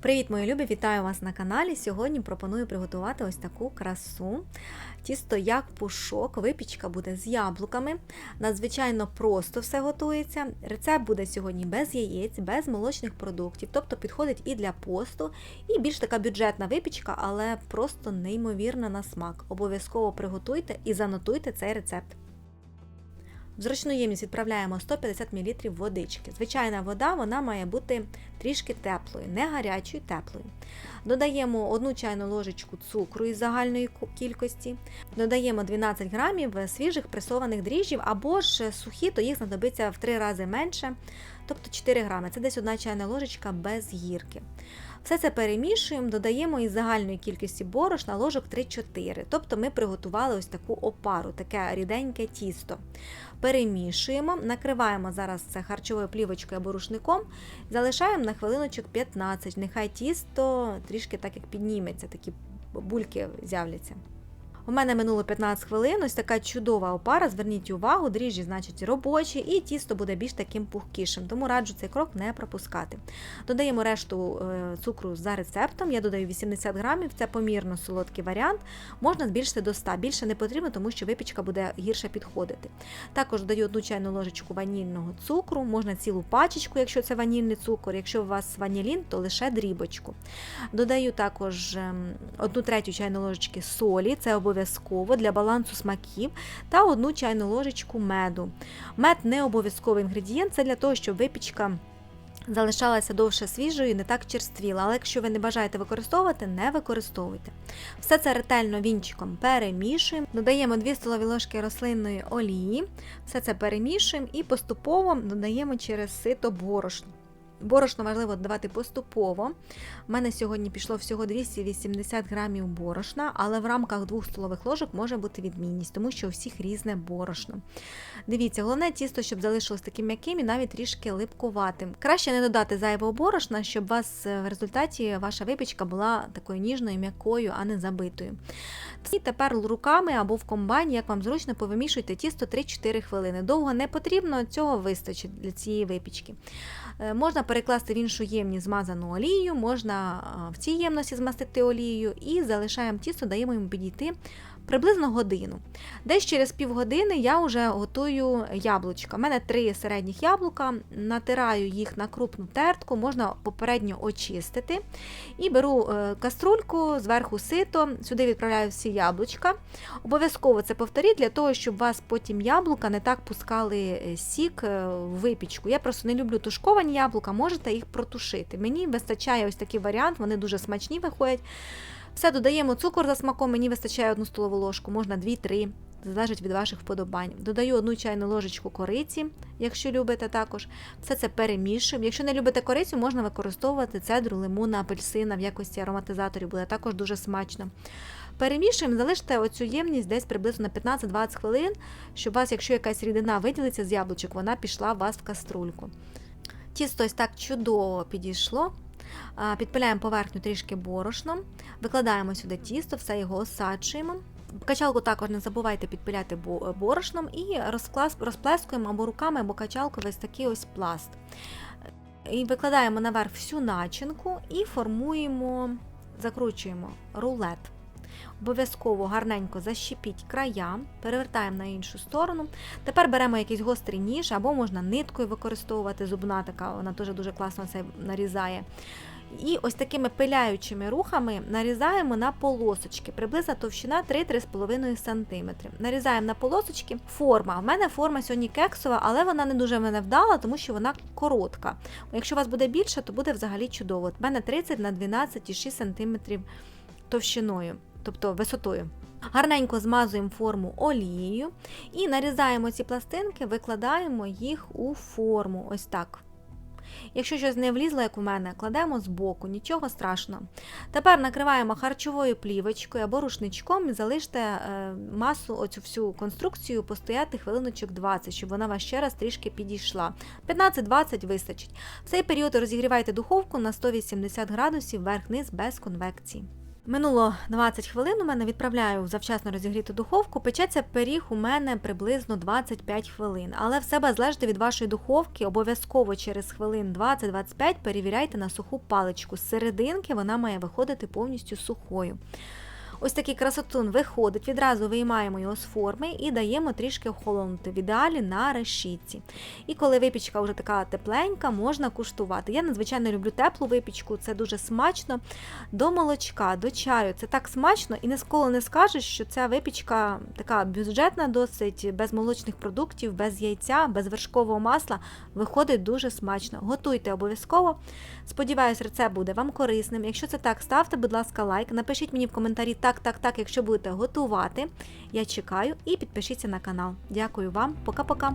Привіт, мої любі! Вітаю вас на каналі. Сьогодні пропоную приготувати ось таку красу. Тісто як пушок, випічка буде з яблуками. Надзвичайно просто все готується. Рецепт буде сьогодні без яєць, без молочних продуктів, тобто підходить і для посту, і більш така бюджетна випічка, але просто неймовірна на смак. Обов'язково приготуйте і занотуйте цей рецепт. В зручну ємність відправляємо 150 мл водички. Звичайна вода вона має бути трішки теплою, не гарячою, теплою. Додаємо 1 чайну ложечку цукру із загальної кількості, додаємо 12 грамів свіжих пресованих дріжджів або ж сухі, то їх знадобиться в 3 рази менше, тобто 4 грами. Це десь 1 чайна ложечка без гірки. Все це перемішуємо, додаємо із загальної кількості борошна ложок 3-4. Тобто ми приготували ось таку опару, таке ріденьке тісто. Перемішуємо, накриваємо зараз це харчовою плівочкою або рушником, залишаємо на хвилиночок 15. Нехай тісто трішки так як підніметься, такі бульки з'являться. У мене минуло 15 хвилин, ось така чудова опара. Зверніть увагу, дріжджі, значить, робочі, і тісто буде більш таким пухкішим, тому раджу цей крок не пропускати. Додаємо решту е, цукру за рецептом. Я додаю 80 грамів, це помірно солодкий варіант. Можна збільшити до 100, більше не потрібно, тому що випічка буде гірше підходити. Також додаю одну чайну ложечку ванільного цукру, можна цілу пачечку, якщо це ванільний цукор. Якщо у вас ванілін, то лише дрібочку. Додаю також ем, одну третю чайну ложечки солі, це обов'язково обов'язково для балансу смаків та одну чайну ложечку меду. Мед не обов'язковий інгредієнт, це для того, щоб випічка. Залишалася довше свіжою і не так черствіла, але якщо ви не бажаєте використовувати, не використовуйте. Все це ретельно вінчиком перемішуємо, додаємо 2 столові ложки рослинної олії, все це перемішуємо і поступово додаємо через сито борошно. Борошно важливо додавати поступово. У мене сьогодні пішло всього 280 грамів борошна, але в рамках 2 столових ложок може бути відмінність, тому що у всіх різне борошно. Дивіться, головне тісто, щоб залишилось таким м'яким і навіть трішки липкуватим. Краще не додати зайвого борошна, щоб у вас е, в результаті ваша випічка була такою ніжною, м'якою, а не забитою. І тепер руками або в комбайні, як вам зручно, повимішуйте тісто 3-4 хвилини. Довго не потрібно, цього вистачить для цієї випічки. Е, можна перекласти в іншу ємність змазану олією, можна в цій ємності змастити олією і залишаємо тісто, даємо йому підійти приблизно годину. Десь через півгодини я вже готую яблучка. У мене три середніх яблука, натираю їх на крупну тертку, можна попередньо очистити. І беру е, каструльку, зверху сито, сюди відправляю всі яблучка. Обов'язково це повторіть, для того, щоб вас потім яблука не так пускали е, сік е, в випічку. Я просто не люблю тушковані яблука, можете їх протушити. Мені вистачає ось такий варіант, вони дуже смачні виходять. Все, додаємо цукор за смаком, мені вистачає одну столову ложку, можна 2-3, залежить від ваших вподобань. Додаю одну чайну ложечку кориці, якщо любите також. Все це перемішуємо. Якщо не любите корицю, можна використовувати цедру, лимуна, апельсина в якості ароматизаторів, буде також дуже смачно. Перемішуємо, залиште оцю ємність десь приблизно на 15-20 хвилин, щоб у вас, якщо якась рідина виділиться з яблучок, вона пішла у вас в каструльку. Тісто ось так чудово підійшло. Підпиляємо поверхню трішки борошном, викладаємо сюди тісто, все його осаджуємо. Качалку також не забувайте підпиляти борошном і розплескуємо або руками, або качалкою ось такий ось пласт. І Викладаємо наверх всю начинку і формуємо, закручуємо рулет. Обов'язково гарненько защепіть края, перевертаємо на іншу сторону. Тепер беремо якийсь гострий ніж, або можна ниткою використовувати, зубна така, вона теж дуже класно це нарізає. І ось такими пиляючими рухами нарізаємо на полосочки, приблизно товщина 3-3,5 см. Нарізаємо на полосочки форма. У мене форма сьогодні кексова, але вона не дуже мене вдала, тому що вона коротка. Якщо у вас буде більше, то буде взагалі чудово. У мене 30 на 12,6 см товщиною тобто висотою. Гарненько змазуємо форму олією і нарізаємо ці пластинки, викладаємо їх у форму. Ось так. Якщо щось не влізло, як у мене, кладемо збоку, нічого страшного. Тепер накриваємо харчовою плівочкою або рушничком і залиште е, масу, оцю всю конструкцію постояти хвилиночок 20, щоб вона вас ще раз трішки підійшла. 15-20 вистачить. В цей період розігрівайте духовку на 180 градусів вверх-низ без конвекції. Минуло 20 хвилин. У мене відправляю завчасно розігріту духовку. Печеться пиріг у мене приблизно 25 хвилин. Але все залежить від вашої духовки. Обов'язково через хвилин 20-25 перевіряйте на суху паличку. З серединки вона має виходити повністю сухою. Ось такий красотун виходить, відразу виймаємо його з форми і даємо трішки охолонути в ідеалі на решітці. І коли випічка вже така тепленька, можна куштувати. Я надзвичайно люблю теплу випічку, це дуже смачно. До молочка, до чаю це так смачно і ніколи не скажеш, що ця випічка така бюджетна, досить без молочних продуктів, без яйця, без вершкового масла. Виходить дуже смачно. Готуйте обов'язково. Сподіваюсь, рецепт буде вам корисним. Якщо це так, ставте, будь ласка, лайк. Напишіть мені в коментарі так, так, так, якщо будете готувати. Я чекаю і підпишіться на канал. Дякую вам, пока-пока.